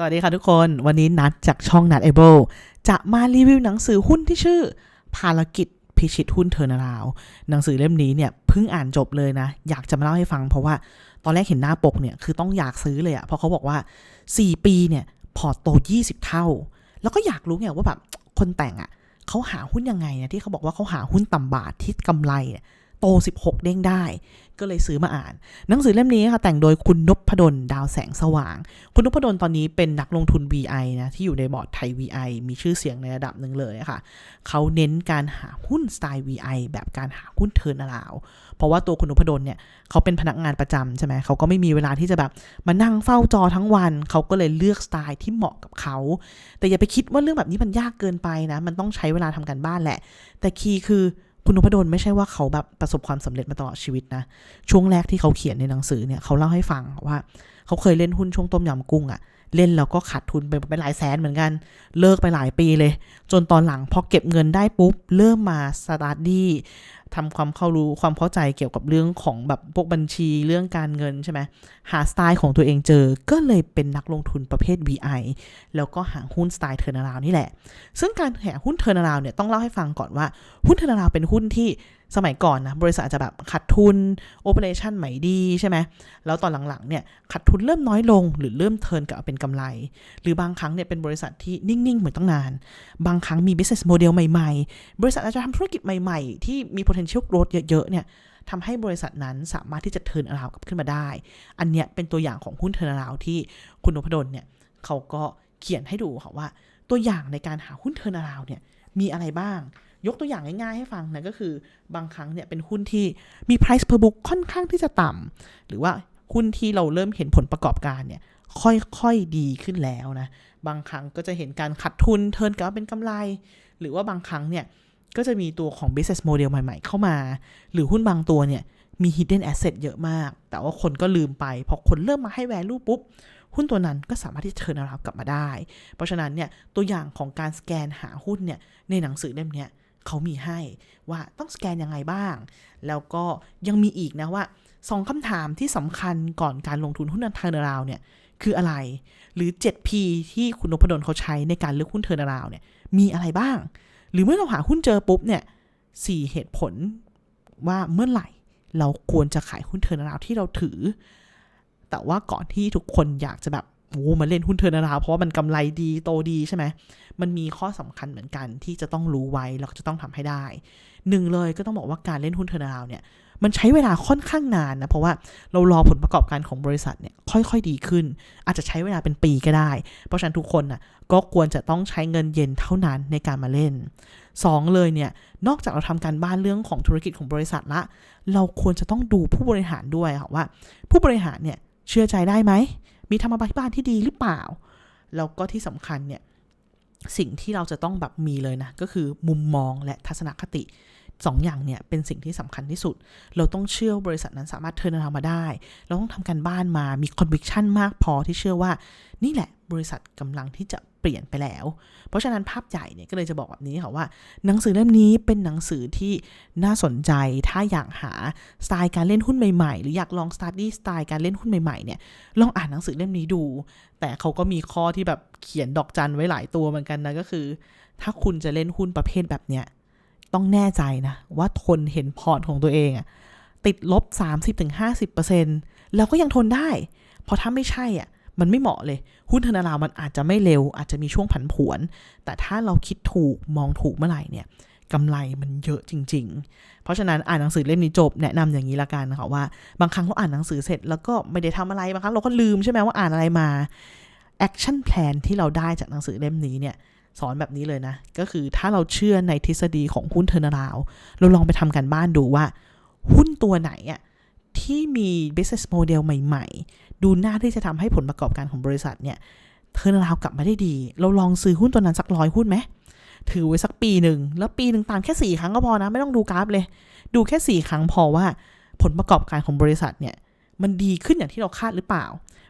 สวัสดีค่ะทุกคน วันนี้นัดจากช่องนัดเอเบิลจะมารีวิวหนังสือหุ้นที่ชื่อ ภารกิจพิชิตหุ้นเทอร์นาราว หนังสือเล่มนี้เนี่ยเพิ่งอ่านจบเลยนะ อยากจะมาเล่าให้ฟังเพราะว่าตอนแรกเห็นหน้าปกเนี่ยคือต้องอยากซื้อเลยอะเพราะเขาบอกว่า 4 ปีเนี่ยพอร์ตโต 20 เท่า แล้วก็อยากรู้ไงว่าแบบคนแต่งอะเขาหาหุ้นยังไงเนี่ยที่เขาบอกว่าเขาหาหุ้นต่ำบาทที่กำไรเนี่ย โต 16 เด้งได้ ก็เลยซื้อมาอ่าน หนังสือเล่มนี้ค่ะแต่งโดยคุณนพดลดาวแสงสว่าง คุณนพดลตอนนี้เป็นนักลงทุน VI นะที่อยู่ในบอร์ดไทย VI มีชื่อเสียงในระดับหนึ่งเลยค่ะเขาเน้นการหาหุ้นสไตล์ VI แบบการหาหุ้นเทิร์นาราวเพราะว่าตัวคุณนพดลเนี่ยเขาเป็นพนักงานประจำใช่ไหมเขาก็ไม่มีเวลาที่จะแบบมานั่งเฝ้าจอทั้งวัน เขาก็เลยเลือกสไตล์ที่เหมาะกับเขาแต่อย่าไปคิดว่าเรื่องแบบนี้มันยากเกินไปนะ มันต้องใช้เวลาทำการบ้านแหละ แต่คีย์คือ คุณนพดลไม่ใช่ว่าเขาแบบประสบความสำเร็จมาตลอดชีวิตนะ ช่วงแรกที่เขาเขียนในหนังสือเนี่ยเขาเล่าให้ฟังว่า เขาเคยเล่นหุ้นช่วงต้มยำกุ้งอะเล่นแล้วก็ขาดทุนไปเป็นหลายแสนเหมือนกัน เลิกไปหลายปีเลย จนตอนหลังพอเก็บเงินได้ปุ๊บ เริ่มมาสตาร์ดี้ ทำความเข้ารู้ความเข้าใจเกี่ยวกับเรื่องของแบบพวกบัญชีเรื่องการเงินใช่ไหมหาสไตล์ของตัวเองเจอก็เลยเป็นนักลงทุนประเภท VI แล้วก็หาหุ้นสไตล์เทอร์นาราวนี่แหละ ซึ่งการหาหุ้นเทอร์นาราวเนี่ยต้องเล่าให้ฟังก่อนว่าหุ้นเทอร์นาราวเป็นหุ้นที่สมัยก่อนนะบริษัทอาจจะแบบขาดทุนโอเปอเรชันใหม่ดีใช่ไหมแล้วตอนหลังๆเนี่ยขาดทุนเริ่มน้อยลง หรือเริ่มเทิร์นกลับเป็นกำไร หรือบางครั้งเนี่ยเป็นบริษัทที่นิ่งๆเหมือนตั้งนาน บางครั้งมี business model ใหม่ๆ บริษัทอาจจะทำธุรกิจใหม่ๆ ที่มี potential growth เยอะๆเนี่ยทำให้บริษัทนั้นสามารถที่จะเทิร์นอราวกลับขึ้นมาได้ อันเนี้ยเป็นตัวอย่างของหุ้นเทิร์นอราวที่คุณนพดลเนี่ยเขาก็เขียนให้ดูค่ะว่า ตัวอย่างในการหาหุ้นเทิร์นอราวเนี่ยมีอะไรบ้าง ยกตัวอย่างง่ายๆให้ฟังนะก็คือบางครั้งเนี่ยเป็นหุ้นที่มี price per book ค่อนข้างที่จะต่ำหรือว่าหุ้นที่เราเริ่มเห็นผลประกอบการเนี่ยค่อยๆดีขึ้นแล้วนะ บางครั้งก็จะเห็นการขัดทุนเทินกลับเป็นกำไร หรือว่าบางครั้งเนี่ย ก็จะมีตัวของ business model ใหม่ๆ เข้ามา หรือหุ้นบางตัวเนี่ย มี hidden asset เยอะมาก แต่ว่าคนก็ลืมไป พอคนเริ่มมาให้ value ปุ๊บ หุ้นตัวนั้นก็สามารถที่จะเทิร์นราวกลับมาได้ เพราะฉะนั้นเนี่ย ตัวอย่างของการสแกนหาหุ้นเนี่ย ในหนังสือเล่มเนี้ยเขามีให้ว่าต้องสแกนยังไงบ้าง แล้วก็ยังมีอีกนะว่าสองคำถามที่สำคัญก่อนการลงทุนหุ้นเทิร์นราวเนี่ยคืออะไร หรือ 7P ที่คุณนพดลเขาใช้ในการเลือกหุ้นเทิร์นราวเนี่ยมีอะไรบ้าง หรือเมื่อเราหาหุ้นเจอปุ๊บเนี่ยสี่เหตุผลว่าเมื่อไหร่เราควรจะขายหุ้นเทอร์นาราวที่เราถือ แต่ว่าก่อนที่ทุกคนอยากจะแบบโอ้มาเล่นหุ้นเทอร์นาราวเพราะว่ามันกำไรดีโตดีใช่ไหมมันมีข้อสำคัญเหมือนกันที่จะต้องรู้ไว้แล้วจะต้องทำให้ได้หนึ่งเลยก็ต้องบอกว่าการเล่นหุ้นเทอร์นาราวเนี่ย มันใช้เวลาค่อนข้างนานนะ เพราะว่าเรารอผลประกอบการของบริษัทเนี่ยค่อยๆดีขึ้น อาจจะใช้เวลาเป็นปีก็ได้ เพราะฉะนั้นทุกคนน่ะก็ควรจะต้องใช้เงินเย็นเท่านั้นในการมาเล่น 2 เลยเนี่ย นอกจากเราทำการบ้านเรื่องของธุรกิจของบริษัทละ เราควรจะต้องดูผู้บริหารด้วยค่ะว่า ผู้บริหารเนี่ยเชื่อใจได้ไหม มีธรรมบาบ้านที่ดีหรือเปล่า แล้วก็ที่สำคัญเนี่ยสิ่งที่เราจะต้องแบบมีเลยนะ ก็คือมุมมองและทัศนคติ สองอย่างเนี่ยเป็นสิ่งที่สำคัญที่สุด เราต้องเชื่อบริษัทนั้นสามารถเทิร์นอามาได้ เราต้องทำการบ้านมามีคอนวิคชั่นมากพอที่เชื่อว่า นี่แหละบริษัทกำลังที่จะเปลี่ยนไปแล้ว เพราะฉะนั้นภาพใหญ่เนี่ยก็เลยจะบอกแบบนี้ค่ะว่า หนังสือเล่มนี้เป็นหนังสือที่น่าสนใจถ้าอยากหาสไตล์การเล่นหุ้นใหม่ๆ หรืออยากลองสตาร์ดี้สไตล์การเล่นหุ้นใหม่ๆเนี่ยลองอ่านหนังสือเล่มนี้ดู แต่เขาก็มีข้อที่แบบเขียนดอกจันไว้หลายตัวเหมือนกันนะก็คือ ถ้าคุณจะเล่นหุ้นประเภทแบบเนี้ย ต้องแน่ใจนะ ว่าทนเห็นพอร์ตของตัวเองอะติดลบ 30-50%แล้วก็ยังทนได้ เพราะถ้าไม่ใช่อะมันไม่เหมาะเลย หุ้นธนารามันอาจจะไม่เร็ว อาจจะมีช่วงผันผวน แต่ถ้าเราคิดถูกมองถูกเมื่อไหร่เนี่ยกำไรมันเยอะจริง ๆ เพราะฉะนั้นอ่านหนังสือเล่มนี้จบแนะนำอย่างนี้ละกันนะคะว่าบางครั้งเราอ่านหนังสือเสร็จแล้วก็ไม่ได้ทำอะไรบางครั้งเราก็ลืมใช่ไหมว่าอ่านอะไรมาแอคชั่นแพลนที่เราได้จากหนังสือเล่มนี้เนี่ย สอนแบบนี้เลยนะ ก็คือถ้าเราเชื่อในทฤษฎีของหุ้นเทอร์นาราวเราลองไปทำกันบ้านดูว่า หุ้นตัวไหนอะที่มี business model ใหม่ ๆ ดูหน้าที่จะทำให้ผลประกอบการของบริษัทเนี่ยเทอร์นาราวกลับมาได้ดี เราลองซื้อหุ้นตัวนั้นสักร้อยหุ้นไหมถือไว้สักปีหนึ่ง แล้วปีหนึ่งตามแค่สี่ครั้งก็พอนะ ไม่ต้องดูกราฟเลย ดูแค่สี่ครั้งพอว่าผลประกอบการของบริษัทเนี่ย มันดีขึ้นอย่างที่เราคาดหรือเปล่า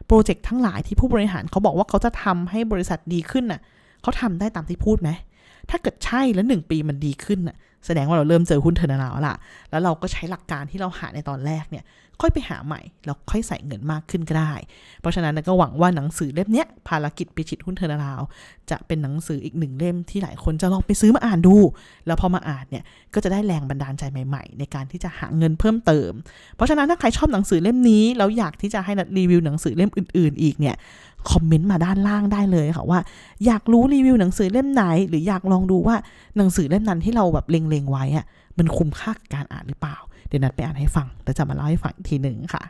โปรเจกต์ทั้งหลายที่ผู้บริหารเขาบอกว่าเขาจะทำให้บริษัทดีขึ้นน่ะ เขาทำได้ตามที่พูดไหมถ้าเกิดใช่แล้วหนึ่งปีมันดีขึ้นน่ะแสดงว่าเราเริ่มเจอหุ้นเทอร์นาราวล่ะ แล้วเราก็ใช้หลักการที่เราหาในตอนแรกเนี่ย ค่อยไปหาใหม่ แล้วค่อยใส่เงินมากขึ้นก็ได้ เพราะฉะนั้นก็หวังว่าหนังสือเล่มนี้ภารกิจพิชิตหุ้นเทอร์นาราจะเป็นหนังสืออีกหนึ่งเล่มที่หลายคนจะลองไปซื้อมาอ่านดู แล้วพอมาอ่านเนี่ยก็จะได้แรงบันดาลใจใหม่ ๆ ในการที่จะหาเงินเพิ่มเติม เพราะฉะนั้นถ้าใครชอบหนังสือเล่มนี้แล้วอยากที่จะให้นัดรีวิวหนังสือเล่มอื่น ๆ อีกเนี่ยคอมเมนต์มาด้านล่างได้เลยค่ะว่า อยากรู้รีวิวหนังสือเล่มไหน หรืออยากลองดูว่าหนังสือเล่มนั้นที่เราแบบเล็งเลงไว้อะมันคุ้มค่ากับการอ่านหรือเปล่า เดี๋ยวนัดไปอ่านให้ฟังแล้วจะมาเล่าให้ฟังอีกทีหนึ่งค่ะ